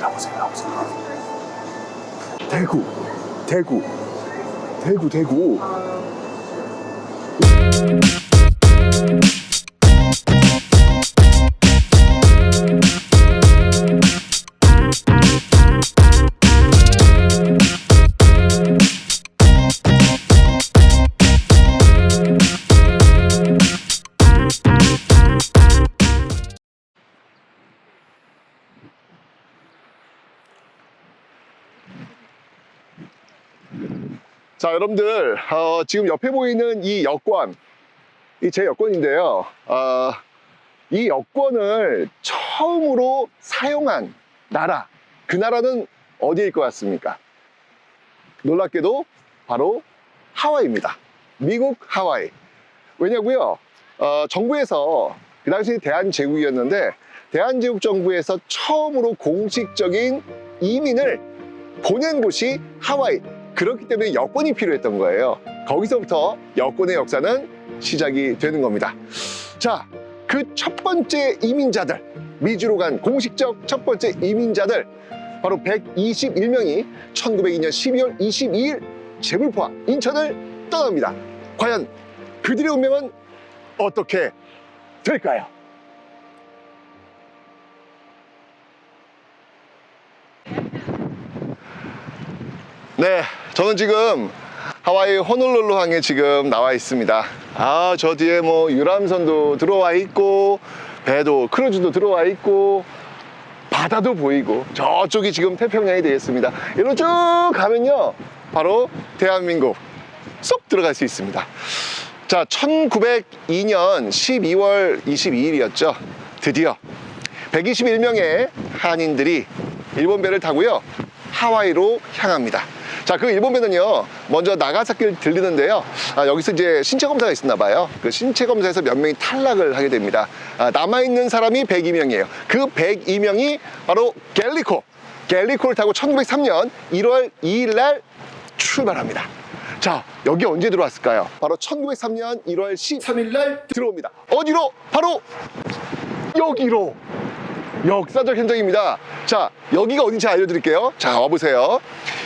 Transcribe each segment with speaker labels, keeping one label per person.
Speaker 1: 나보세요, 나보세요. 대구, 대구, 대구, 대구. 자, 여러분들, 어, 지금 옆에 보이는 이 여권, 이 제 여권인데요. 어, 이 여권을 처음으로 사용한 나라, 그 나라는 어디일 것 같습니까? 놀랍게도 바로 하와이입니다. 미국 하와이. 왜냐고요? 어, 정부에서 그 당시 대한제국이었는데 대한제국 정부에서 처음으로 공식적인 이민을 보낸 곳이 하와이. 그렇기 때문에 여권이 필요했던 거예요. 거기서부터 여권의 역사는 시작이 되는 겁니다. 자, 그 첫 번째 이민자들, 미주로 간 공식적 첫 번째 이민자들, 바로 121명이 1902년 12월 22일 제물포와 인천을 떠납니다. 과연 그들의 운명은 어떻게 될까요? 네, 저는 지금 하와이 호놀룰루 항에 지금 나와 있습니다. 아, 저 뒤에 뭐 유람선도 들어와 있고, 배도, 크루즈도 들어와 있고, 바다도 보이고, 저쪽이 지금 태평양이 되겠습니다. 이리로 쭉 가면요, 바로 대한민국 쏙 들어갈 수 있습니다. 자, 1902년 12월 22일이었죠. 드디어 121명의 한인들이 일본 배를 타고요. 하와이로 향합니다. 자, 그 일본 배는요, 먼저 나가사키를 들리는데요. 아, 여기서 이제 신체 검사가 있었나 봐요. 그 신체 검사에서 몇 명이 탈락을 하게 됩니다. 아, 남아있는 사람이 102명이에요. 그 102명이 바로 갤리코. 갤리코를 타고 1903년 1월 2일 날 출발합니다. 자, 여기 언제 들어왔을까요? 바로 1903년 1월 13일 날 들어옵니다. 어디로? 바로 여기로. 역사적 현장입니다. 자, 여기가 어딘지 알려드릴게요. 자, 와보세요.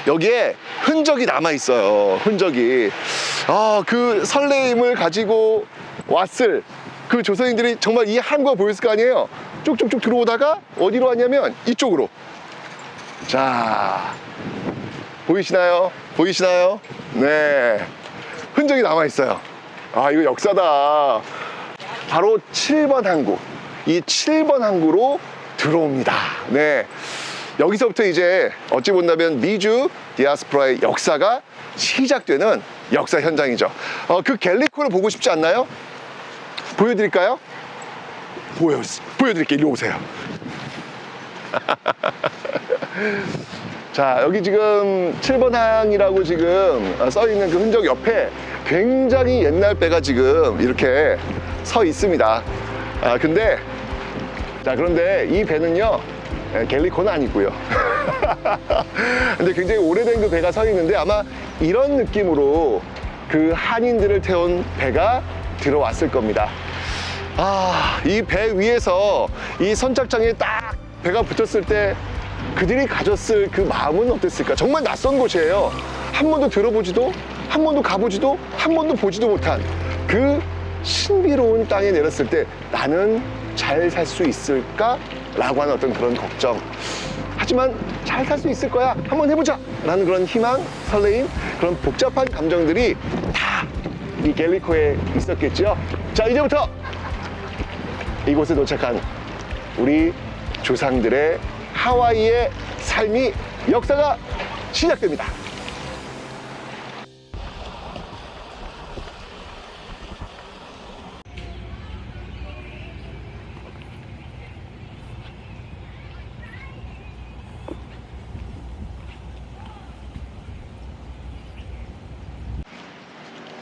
Speaker 1: 여기에 흔적이 남아있어요. 흔적이. 아, 그 설레임을 가지고 왔을 그 조선인들이 정말 이 항구가 보였을 거 아니에요? 쭉쭉쭉 들어오다가 어디로 왔냐면 이쪽으로. 자, 보이시나요? 보이시나요? 네. 흔적이 남아있어요. 아, 이거 역사다. 바로 7번 항구. 이 7번 항구로 들어옵니다. 네. 여기서부터 이제 어찌 본다면 미주 디아스포라의 역사가 시작되는 역사 현장이죠. 어, 그 갤리코를 보고 싶지 않나요? 보여드릴까요? 보여, 보여드릴게요. 이리 오세요. 자, 여기 지금 7번 항이라고 지금 써 있는 그 흔적 옆에 굉장히 옛날 배가 지금 이렇게 서 있습니다. 아, 근데, 자, 그런데 이 배는요, 에, 갤리코는 아니고요. 근데 굉장히 오래된 그 배가 서 있는데 아마 이런 느낌으로 그 한인들을 태운 배가 들어왔을 겁니다. 아, 이 배 위에서 이 선착장에 딱 배가 붙었을 때 그들이 가졌을 그 마음은 어땠을까? 정말 낯선 곳이에요. 한 번도 들어보지도, 한 번도 가보지도, 한 번도 보지도 못한 그 신비로운 땅에 내렸을 때 나는 잘 살 수 있을까? 라고 하는 어떤 그런 걱정. 하지만 잘 살 수 있을 거야. 한번 해보자. 라는 그런 희망, 설레임, 그런 복잡한 감정들이 다 이 갤리코에 있었겠죠. 자, 이제부터 이곳에 도착한 우리 조상들의 하와이의 삶이 역사가 시작됩니다.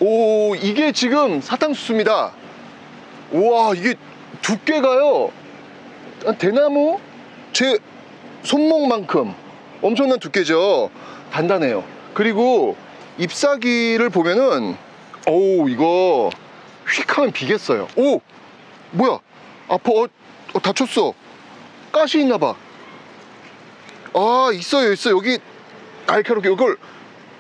Speaker 1: 오, 이게 지금 사탕수수입니다. 우와, 이게 두께가요. 한 대나무 제 손목만큼 엄청난 두께죠. 단단해요. 그리고 잎사귀를 보면은 오 이거 휙 하면 비겠어요. 오 뭐야 아파 어, 어, 다쳤어. 가시 있나 봐. 아 있어요 있어 여기 날카롭게 이걸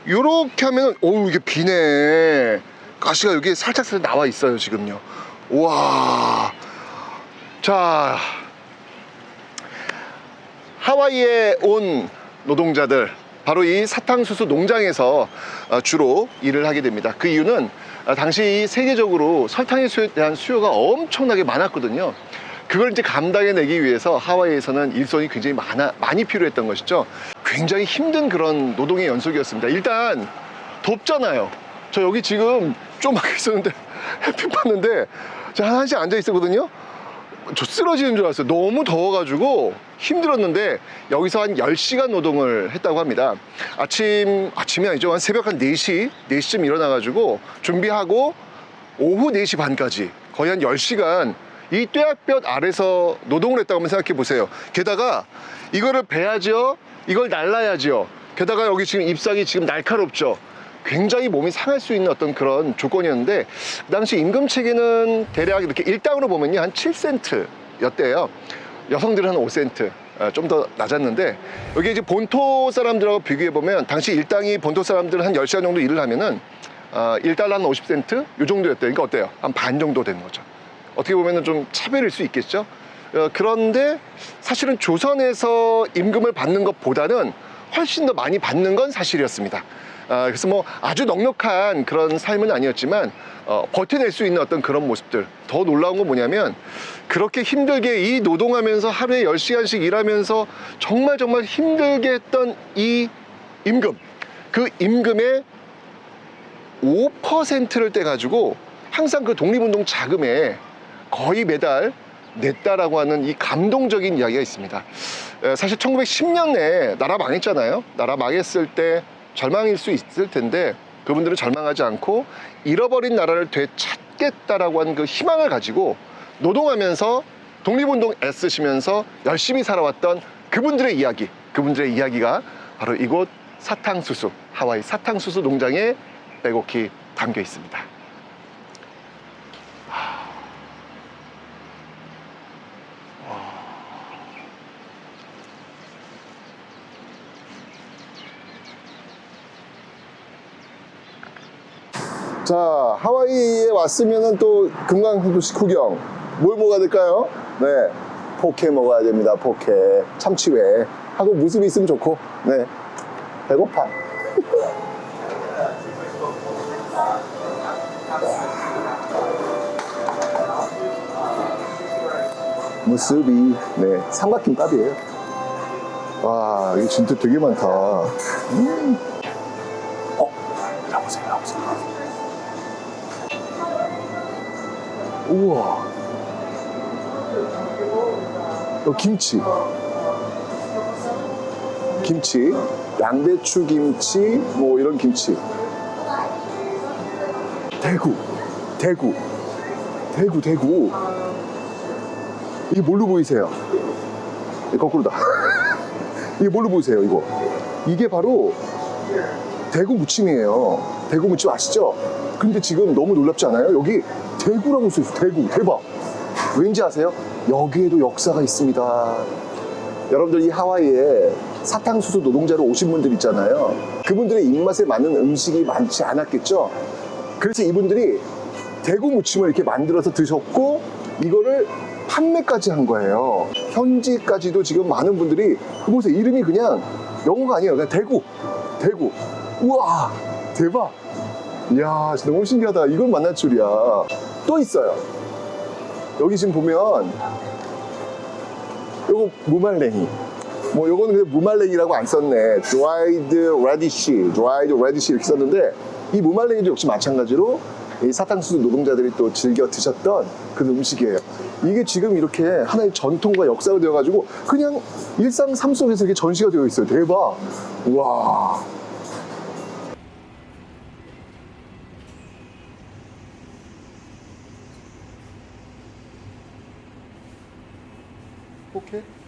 Speaker 1: 요렇게 하면 어우 이게 비네 가시가 여기 살짝 살짝 나와 있어요 지금요 우와 자 하와이에 온 노동자들 바로 이 사탕수수 농장에서 어, 주로 일을 하게 됩니다. 그 이유는 어, 당시 세계적으로 설탕의 수요에 대한 수요가 엄청나게 많았거든요. 그걸 이제 감당해내기 위해서 하와이에서는 일손이 굉장히 많아, 많이 필요했던 것이죠. 굉장히 힘든 그런 노동의 연속이었습니다. 일단 덥잖아요. 저 여기 지금 좀막 있었는데 햇빛 봤는데 저 하나씩 앉아 있었거든요. 저 쓰러지는 줄 알았어요. 너무 더워가지고 힘들었는데 여기서 한 10시간 노동을 했다고 합니다. 아침, 아침이 아니죠. 한 새벽 한 4시, 4시쯤 일어나 가지고 준비하고 오후 4시 반까지 거의 한 10시간 이 뙤약볕 아래서 노동을 했다고 한번 생각해 보세요. 게다가 이거를 베야죠. 이걸 날라야죠. 게다가 여기 지금 잎사귀 지금 날카롭죠. 굉장히 몸이 상할 수 있는 어떤 그런 조건이었는데 그 당시 임금 체계는 대략 이렇게 일당으로 보면요 한 7센트였대요. 여성들은 한 5센트. 좀 더 낮았는데 여기 이제 본토 사람들하고 비교해 보면 당시 일당이 본토 사람들 한 10시간 정도 일을 하면은 어, 1달러 한 50센트 요 정도였대요. 그러니까 어때요? 한 반 정도 되는 거죠. 어떻게 보면은 좀 차별일 수 있겠죠. 어, 그런데 사실은 조선에서 임금을 받는 것보다는 훨씬 더 많이 받는 건 사실이었습니다. 아, 그래서 뭐 아주 넉넉한 그런 삶은 아니었지만 어, 버텨낼 수 있는 어떤 그런 모습들 더 놀라운 건 뭐냐면 그렇게 힘들게 이 노동하면서 하루에 10시간씩 일하면서 정말 정말 힘들게 했던 이 임금 그 임금의 5%를 떼가지고 항상 그 독립운동 자금에 거의 매달 냈다라고 하는 이 감동적인 이야기가 있습니다. 에, 사실 1910년에 나라 망했잖아요. 나라 망했을 때 절망일 수 있을 텐데 그분들은 절망하지 않고 잃어버린 나라를 되찾겠다라고 하는 그 희망을 가지고 노동하면서 독립운동 애쓰시면서 열심히 살아왔던 그분들의 이야기, 그분들의 이야기가 바로 이곳 사탕수수, 하와이 사탕수수 농장에 빼곡히 담겨 있습니다. 자, 하와이에 왔으면은 또 금강도시 구경. 뭘 먹어야 될까요? 네. 포케 먹어야 됩니다, 포케. 참치회. 하고 무슨 있으면 좋고. 네. 배고파. 무스비. 네. 삼각김밥이에요. 와, 이거 진짜 되게 많다. 음. 우와. 어, 김치. 김치. 양배추 김치, 뭐 이런 김치. 대구. 대구. 대구, 대구. 이게 뭘로 보이세요? 이 거꾸로다. 이게 뭘로 보이세요, 이거? 이게 바로 대구 무침이에요. 대구 무침 아시죠? 근데 지금 너무 놀랍지 않아요? 여기 대구라고 써있어. 대구. 대박. 왠지 아세요? 여기에도 역사가 있습니다. 여러분들 이 하와이에 사탕수수 노동자로 오신 분들 있잖아요. 그분들의 입맛에 맞는 음식이 많지 않았겠죠? 그래서 이분들이 대구 무침을 이렇게 만들어서 드셨고 이거를 판매까지 한 거예요. 현지까지도 지금 많은 분들이 그 보세요. 이름이 그냥 영어가 아니에요. 그냥 대구. 대구. 우와. 대박. 이야, 너무 신기하다. 이걸 만날 줄이야. 또 있어요. 여기 지금 보면, 요거 무말랭이. 뭐, 요거는 그냥 무말랭이라고 안 썼네. dried radish, dried radish 이렇게 썼는데, 이 무말랭이도 역시 마찬가지로 이 사탕수수 노동자들이 또 즐겨 드셨던 그 음식이에요. 이게 지금 이렇게 하나의 전통과 역사가 되어가지고, 그냥 일상 삶 속에서 이렇게 전시가 되어 있어요. 대박. 우와. 포